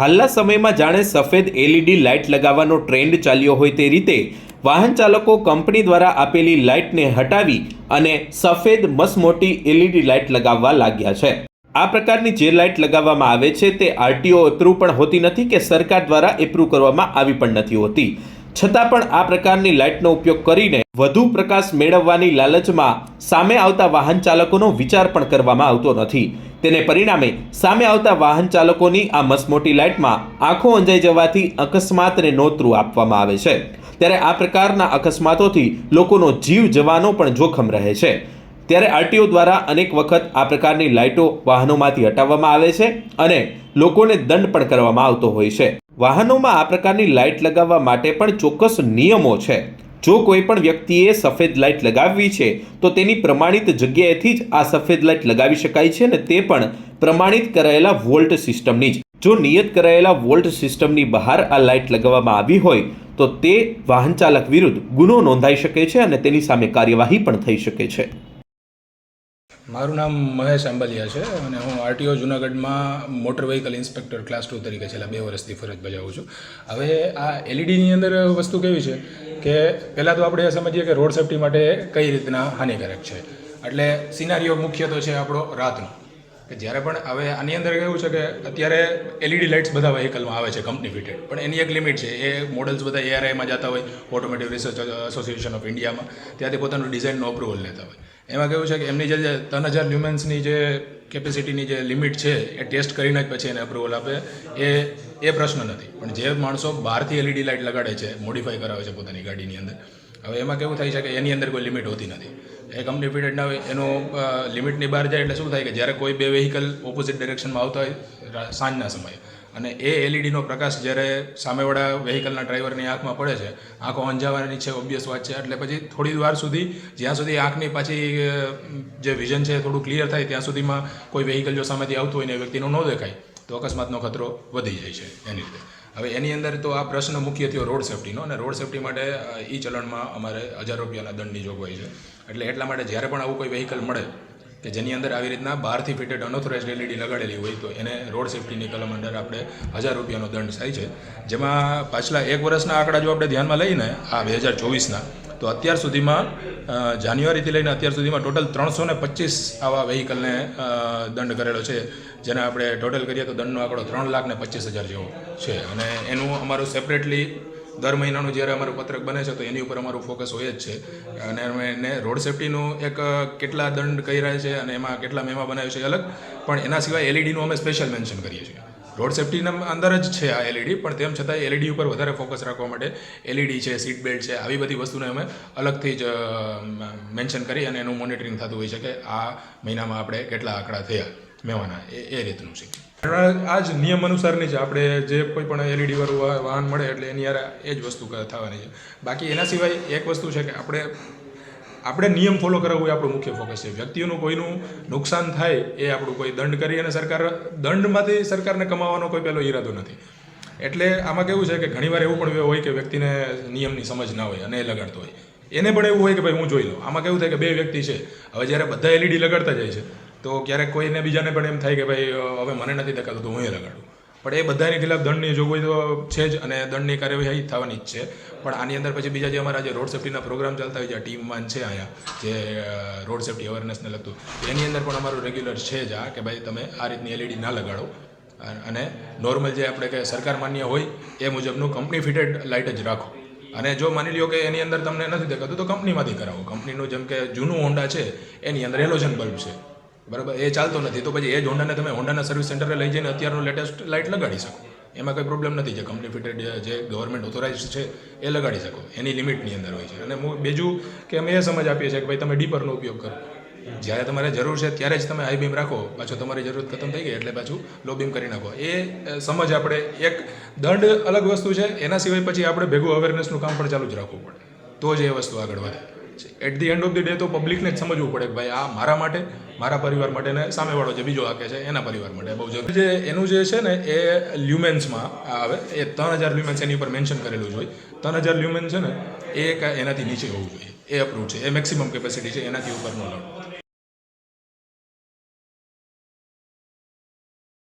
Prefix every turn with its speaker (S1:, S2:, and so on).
S1: હાલના સમયમાં જાણે સફેદ એલઈડી લાઇટ લગાવવાનો ટ્રેન્ડ ચાલ્યો હોય તે રીતે વાહન ચાલકો કંપની દ્વારા આપેલી લાઇટને હટાવી અને સફેદ મસમોટી એલઈડી લાઇટ લગાવવા લાગ્યા છે. આ પ્રકારની જે લાઇટ લગાવવામાં આવે છે તે આરટીઓ એપ્રુવ પણ હોતી નથી કે સરકાર દ્વારા એપ્રુવ કરવામાં આવી પણ નથી હોતી. છતાં પણ આ પ્રકારની લાઇટનો ઉપયોગ કરીને વધુ પ્રકાશ મેળવવાની લાલચમાં સામે આવતા વાહન ચાલકોનો વિચાર પણ કરવામાં આવતો નથી. તેને પરિણામે સામે આવતા વાહન ચાલકોની આ મસમોટી લાઇટમાં આંખો અંજાઈ જવાથી અકસ્માતને નોતરું આપવામાં આવે છે. ત્યારે આ પ્રકારના અકસ્માતોથી લોકોનો જીવ જવાનો પણ જોખમ રહે છે. ત્યારે આરટીઓ દ્વારા અનેક વખત આ પ્રકારની લાઇટો વાહનોમાંથી હટાવવામાં આવે છે અને લોકોને દંડ પણ કરવામાં આવતો હોય છે. વાહનોમાં આ પ્રકારની લાઇટ લગાવવા માટે પણ ચોક્કસ નિયમો છે. જો કોઈ પણ વ્યક્તિએ સફેદ લાઇટ લગાવવી છે, તો તેની પ્રમાણિત જગ્યાએથી જ આ સફેદ લાઇટ લગાવી શકાય છે અને તે પણ પ્રમાણિત કરાયેલા વોલ્ટ સિસ્ટમની જ. જો નિયત કરાયેલા વોલ્ટ સિસ્ટમની બહાર આ લાઇટ લગાવવામાં આવી હોય, તો તે વાહન ચાલક વિરુદ્ધ ગુનો નોંધાઈ શકે છે અને તેની સામે કાર્યવાહી પણ થઈ શકે છે.
S2: મારું નામ મહેશ આંબલિયા છે અને હું આરટીઓ જુનાગઢમાં motor vehicle inspector class two તરીકે છેલ્લા બે વર્ષથી ફરજ બજાવું છું. હવે આ એલઈડીની અંદર વસ્તુ કેવી છે કે પહેલાં તો આપણે એ સમજીએ કે રોડ સેફટી માટે કઈ રીતના હાનિકારક છે? એટલે સિનારીઓ મુખ્ય તો છે આપણો રાતનો. કે જ્યારે પણ હવે આની અંદર કેવું છે કે અત્યારે એલઈડી લાઇટ્સ બધા વ્હીકલમાં આવે છે કંપની ફિટેડ પણ એની એક લિમિટ છે, એ મોડલ્સ બધા એઆરઆઈમાં જતા હોય ઓટોમેટિક રિસર્ચ એસોસિએશન ઓફ ઇન્ડિયામાં ત્યાંથી પોતાનું ડિઝાઇનનું અપ્રુવલ લેતા હોય. એમાં કેવું છે કે એમની જે ત્રણ હજાર લ્યુમેન્સની જે કેપેસિટીની જે લિમિટ છે, એ ટેસ્ટ કરીને જ પછી એને અપ્રુવલ આપે, એ એ પ્રશ્ન નથી. પણ જે માણસો બહારથી એલઈડી લાઇટ લગાડે છે મોડિફાઈ કરાવે છે પોતાની ગાડીની અંદર, હવે એમાં કેવું થાય છે કે એની અંદર કોઈ લિમિટ હોતી નથી. એ કંપની ફિટેડ ના હોય, એનું લિમિટની બહાર જાય એટલે શું થાય કે જ્યારે કોઈ બે વેહિકલ ઓપોઝિટ ડિરેક્શનમાં આવતા હોય સાંજના સમયે. અને એ એલઈડીનો પ્રકાશ જ્યારે સામેવાળા વેહિકલના ડ્રાઈવરની આંખમાં પડે છે, આંખો અંજાવાની છે ઓબ્વિયસ વાત છે, એટલે પછી થોડી વાર સુધી, જ્યાં સુધી આંખની પાછી જે વિઝન છે થોડું ક્લિયર થાય, ત્યાં સુધીમાં કોઈ વેહિકલ જો સામેથી આવતું હોય ને એ વ્યક્તિનો ન દેખાય. તો અકસ્માતનો ખતરો વધી જાય છે એની રીતે. હવે એની અંદર તો આ પ્રશ્ન મુખ્ય થયો રોડ સેફ્ટીનો અને રોડ સેફ્ટી માટે ઈ ચલણમાં અમારે હજાર રૂપિયાના દંડની જોગવાઈ છે. એટલે એટલા માટે જ્યારે પણ આવું કોઈ વ્હીકલ મળે કે જેની અંદર આવી રીતના બહારથી ફિટેડ અનોથોરાઇઝ એલઈડી લગાડેલી હોય, તો એને રોડ સેફ્ટીની કલમ અંડર આપણે હજાર રૂપિયાનો દંડ થાય છે. જેમાં પાછલા એક વર્ષના આંકડા જો આપણે ધ્યાનમાં લઈને, આ બે હજાર ચોવીસના તો અત્યાર સુધીમાં જાન્યુઆરીથી લઈને અત્યાર સુધીમાં ટોટલ ત્રણસો ને પચીસ આવા વેહિકલને દંડ કરેલો છે. જેને આપણે ટોટલ કરીએ તો દંડનો આંકડો ત્રણ લાખ ને પચીસ હજાર જેવો છે. અને એનું અમારું સેપરેટલી દર મહિનાનું જ્યારે અમારું પત્રક બને છે, તો એની ઉપર અમારું ફોકસ હોય જ છે. અને અમે એને રોડ સેફ્ટીનું એક કેટલા દંડ કર્યા છે અને એમાં કેટલા મેમા બનાવ્યું છે અલગ. પણ એના સિવાય એલઈડીનું અમે સ્પેશિયલ મેન્શન કરીએ છીએ. રોડ સેફ્ટીના અંદર જ છે આ એલઈડી પણ તેમ છતાં એલઈડી ઉપર વધારે ફોકસ રાખવા માટે એલઈડી છે સીટ બેલ્ટ છે, આવી બધી વસ્તુને અમે અલગથી જ મેન્શન કરી અને એનું મોનિટરિંગ થતું હોય છે કે આ મહિનામાં આપણે કેટલા આંકડા થયા મેવાના, એ એ રીતનું છે. આ જ નિયમ અનુસારની જ આપણે જે કોઈ પણ એલઈડી વાળું વાહન મળે એટલે એની યાર એ જ વસ્તુ થવાની છે. બાકી એના સિવાય એક વસ્તુ છે કે આપણે આપણે નિયમ ફોલો કરાવવું એ આપણું મુખ્ય ફોકસ છે. વ્યક્તિઓનું કોઈનું નુકસાન થાય એ આપણું કોઈ દંડ કરી અને સરકાર દંડમાંથી સરકારને કમાવાનો કોઈ પહેલો ઈરાદો નથી. એટલે આમાં કેવું છે કે ઘણીવાર એવું પણ હોય કે વ્યક્તિને નિયમની સમજ ના હોય અને એ લગાડતો હોય. એને પણ એવું હોય કે ભાઈ હું જોઈ લઉં. આમાં કેવું થાય કે બે વ્યક્તિ છે. હવે જ્યારે બધા એલઈડી લગાડતા જાય છે, તો ક્યારેક કોઈને બીજાને પણ એમ થાય કે ભાઈ હવે મને નથી દેખાતું, તો હું એ લગાડું. પણ એ બધાની ખિલાફ દંડની જોગવાઈ તો છે જ અને દંડની કાર્યવાહી થવાની જ છે. પણ આની અંદર પછી બીજા જે અમારા જે રોડ સેફ્ટીના પ્રોગ્રામ ચાલતા હોય છે ટીમમાં છે અહીંયા, જે રોડ સેફ્ટી અવેરનેસને લગતું. એની અંદર પણ અમારું રેગ્યુલર છે જ આ કે ભાઈ તમે આ રીતની એલઈડી ના લગાડો. અને નોર્મલ જે આપણે કે સરકાર માન્ય હોય એ મુજબનું કંપની ફિટેડ લાઇટ જ રાખો. અને જો માની લ્યો કે એની અંદર તમને નથી દેખાતું, તો કંપનીમાંથી કરાવો. કંપનીનું જેમ કે જૂનું હોન્ડા છે, એની અંદર હેલોજન બલ્બ છે. બરાબર? એ ચાલતો નથી. તો પછી એ જ હોન્ડાને તમે હોન્ડાના સર્વિસ સેન્ટરે લઈ જઈને અત્યારનું લેટેસ્ટ લાઇટ લગાડી શકો. એમાં કોઈ પ્રોબ્લેમ નથી. જે કંપની ફિટેડ જે ગવર્મેન્ટ ઓથોરાઇઝ છે, એ લગાડી શકો. એની લિમિટની અંદર હોય છે. અને બીજું કે અમે એ સમજ આપીએ છીએ કે ભાઈ તમે ડીપરનો ઉપયોગ કરો. જ્યારે તમારે જરૂર છે ત્યારે જ તમે હાઈ બીમ રાખો. પાછો તમારી જરૂરત ખતમ થઈ ગઈ એટલે પાછું લો બીમ કરી નાખો. એ સમજ આપણે એક દંડ અલગ વસ્તુ છે. એના સિવાય પછી આપણે ભેગું અવેરનેસનું કામ પણ ચાલુ જ રાખવું પડે. તો જ એ વસ્તુ આગળ વધે. At the end of the day તો પબ્લિકને જ સમજવું પડે કે ભાઈ આ મારા માટે, મારા પરિવાર માટે ને સામેવાળો જે બીજો આકે છે, એના પરિવાર માટે. બહુ જરૂરી. જે એનું જે છે ને, એ લ્યુમેન્સમાં આવે. એ ત્રણ હજાર લ્યુમેન્સ એની ઉપર મેન્શન કરેલું હોય. ત્રણ હજાર લ્યુમેન છે ને, એ એનાથી નીચે હોવું જોઈએ. એ અપ્રૂવ છે. એ મેક્સિમમ કેપેસિટી છે, એનાથી ઉપર ન લડવું.